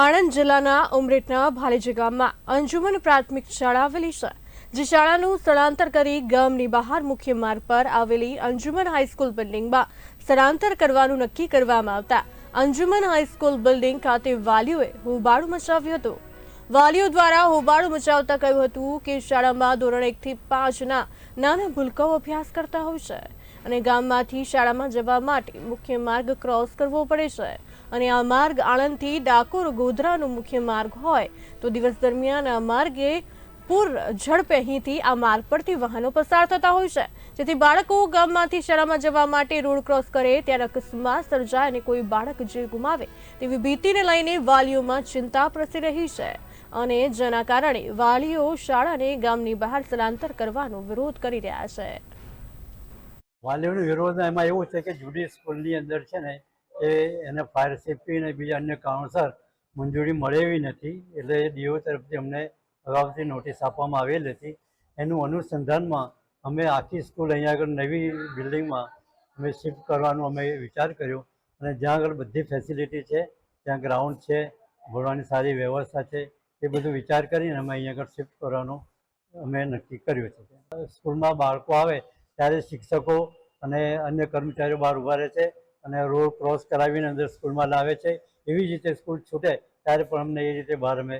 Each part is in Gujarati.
આણંદ જિલ્લાના ઉમરેઠના ભાલેજી ગામમાં અંજુમન પ્રાથમિક શાળા આવેલી છે, જે શાળાનું સ્થળાંતર કરી ગામની બહાર મુખ્ય માર્ગ પર આવેલી અંજુમન હાઈસ્કૂલ બિલ્ડિંગમાં સ્થળાંતર કરવાનું નક્કી કરવામાં આવતા અંજુમન હાઈસ્કૂલ બિલ્ડિંગ ખાતે વાલીઓએ હોબાળો મચાવ્યું હતું. વાલીઓ દ્વારા હોબાળો મચાવતા કહ્યું હતું કે શાળામાં ધોરણ એકથી પાંચના નાના ભૂલકાઓ અભ્યાસ કરતા હોય છે. અને ગામમાંથી શાળામાં જવા માટે મુખ્ય માર્ગ ક્રોસ કરવો પડે છે. અને આ માર્ગ આણંદથી ડાકોર ગોધરાનો મુખ્ય માર્ગ હોય તો દિવસ દરમિયાન આ માર્ગે પૂર ઝડપે અહીંથી આ માર્ગ પરથી વાહનો પસાર થતા હોય છે. જેથી બાળકો ગામમાંથી શાળામાં જવા માટે રોડ ક્રોસ કરે ત્યારે અકસ્માત સર્જાય અને કોઈ બાળક જીવ ગુમાવે તેવી ભીતિને લઈને વાલીઓમાં ચિંતા પ્રસરી રહી છે. અને જેના કારણે વાલીઓ શાળાને ગામની બહાર સ્થળાંતર કરવાનો વિરોધ કરી રહ્યા છે. વાલીઓનો વિરોધ એમાં એવું છે કે જુડી સ્કૂલની અંદર છે ને, એ એને ફાયર સેફટી અને બીજા અન્ય કારણોસર મંજૂરી મળે એવી નથી. એટલે ડીઓ તરફથી અમને અગાઉથી નોટિસ આપવામાં આવેલી હતી. એનું અનુસંધાનમાં અમે આખી સ્કૂલ અહીંયા આગળ નવી બિલ્ડિંગમાં અમે શિફ્ટ કરવાનો અમે વિચાર કર્યો. અને જ્યાં આગળ બધી ફેસિલિટી છે, ત્યાં ગ્રાઉન્ડ છે, ભણવાની સારી વ્યવસ્થા છે, એ બધું વિચાર કરીને અમે અહીંયા આગળ શિફ્ટ કરવાનો અમે નક્કી કર્યું છે. સ્કૂલમાં બાળકો આવે ત્યારે શિક્ષકો અને અન્ય કર્મચારીઓ બહાર ઊભા રહે છે અને રોડ ક્રોસ કરાવીને અંદર સ્કૂલમાં લાવે છે. એવી જ રીતે સ્કૂલ છૂટે ત્યારે પણ અમને એ રીતે બહાર અમે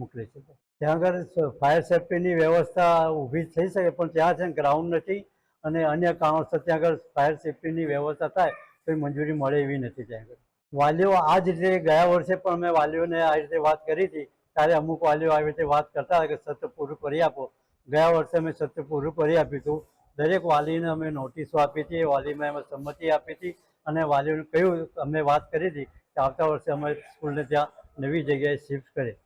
મોકલે છે ત્યાં આગળ ફાયર સેફ્ટીની વ્યવસ્થા ઊભી થઈ શકે પણ ત્યાં છે ગ્રાઉન્ડ નથી અને અન્ય કારણોસર ત્યાં આગળ ફાયર સેફ્ટીની વ્યવસ્થા થાય તો મંજૂરી મળે એવી નથી ત્યાં આગળ. વાલીઓ આ જ રીતે ગયા વર્ષે પણ અમે વાલીઓને આ રીતે વાત કરી હતી. ત્યારે અમુક વાલીઓ આવી રીતે વાત કરતા હતા કે સત્ય પૂરું કરી આપો. ગયા વર્ષે અમે સત્ર પૂરું કરી આપ્યું હતું. દરેક વાલીને અમે નોટિસો આપી હતી, વાલીમાં અમે સંમતિ આપી હતી અને વાલીઓને કહ્યું, અમે વાત કરી હતી કે આવતા વર્ષે અમે સ્કૂલને ત્યાં નવી જગ્યાએ શિફ્ટ કરી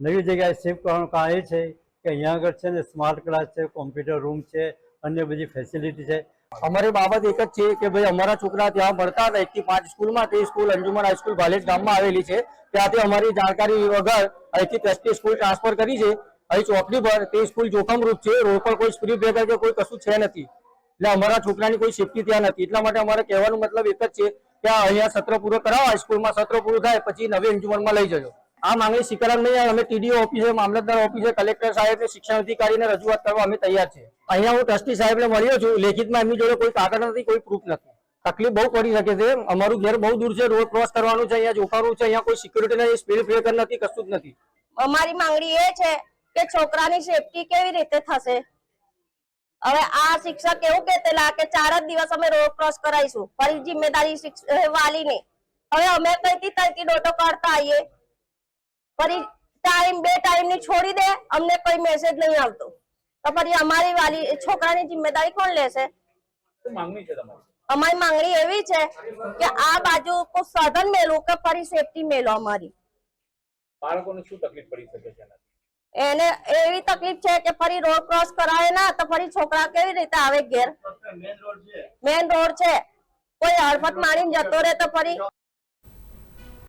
નવી જગ્યાએ શિફ્ટ કરવાનું કારણ એ છે કે અહીંયા આગળ છે ને સ્માર્ટ ક્લાસ છે કોમ્પ્યુટર રૂમ છે, અન્ય બધી ફેસિલિટી છે. અમારી બાબત એક જ છે કે ભાઈ અમારા છોકરા ત્યાં ભણતા હતા, એકથી પાંચ સ્કૂલમાં તે સ્કૂલ અંજુમન હાઈસ્કૂલ ભાલેજ ગામમાં આવેલી છે. ત્યાંથી અમારી જાણકારી વગર અહીંથી ટ્રસ્ટી સ્કૂલ ટ્રાન્સફર કરી છે. અહીં ચોકડી પર તે સ્કૂલ જોખમરૂપ છે, રોડ પર કોઈ સ્પ્રી બ્રેકર કે કોઈ કશું છે નથી. એટલે અમારા છોકરાની કોઈ સેફટી ત્યાં નથી. એટલા માટે અમારે કહેવાનો મતલબ એક જ છે કે અહીંયા સત્ર પૂરો કરાવો હાઈસ્કૂલમાં સત્ર પૂરું થાય, પછી નવી એન્જુમનમાં લઈ જજો. આ માંગણી સ્વીકારણ નહીં, અમે ટીડીઓ ઓફિસે મામલતદાર ઓફિસે કલેક્ટર સાહેબ શિક્ષણ અધિકારીને રજૂઆત કરવા અમે તૈયાર છે. અહીંયા હું ટ્રસ્ટી સાહેબને મળ્યો છું, લેખિતમાં એમની જોડે કોઈ કાગળ નથી, કોઈ પ્રૂફ નથી. તકલીફ બહુ પડી શકે છે, અમારું ઘર બહુ દૂર છે, રોડ ક્રોસ કરવાનું છે, અહીંયા જોખારું છે, અહીંયા કોઈ સિક્યુરિટી નથી સ્પીડ બ્રેકર નથી, કશું જ નથી. અમારી માંગણી એ છે કે છોકરાની સેફટી કેવી રીતે થશે? હવે આ શિક્ષક એવું કેતેલા કે ચાર જ દિવસ અમે રોડ ક્રોસ કરાવીશું ફરી જિમ્મેદારી વાલીની. હવે અમે કઈથી તઈથી ડોટો કાઢતા આવીએ ફરી ટાઈમ બે ટાઈમની છોડી દે અમને કોઈ મેસેજ નહીં આવતો. તો ફરી અમારી વાલી છોકરાની જિમ્મેદારી કોણ લેશે? અમારી માંગણી એવી છે કે આ બાજુ કોઈ સાધન મેલું કે ફરી સેફટી મેલો અમારી. બાળકોને શું તકલીફ પડી શકે છે? એને એવી તકલીફ છે કે ફરી રોડ ક્રોસ કરાવે ના તો ફરી છોકરા કેવી રીતે આવે ઘેર? મેન રોડ છે. કોઈ હળફત મારીને જતો રહે તો ફરી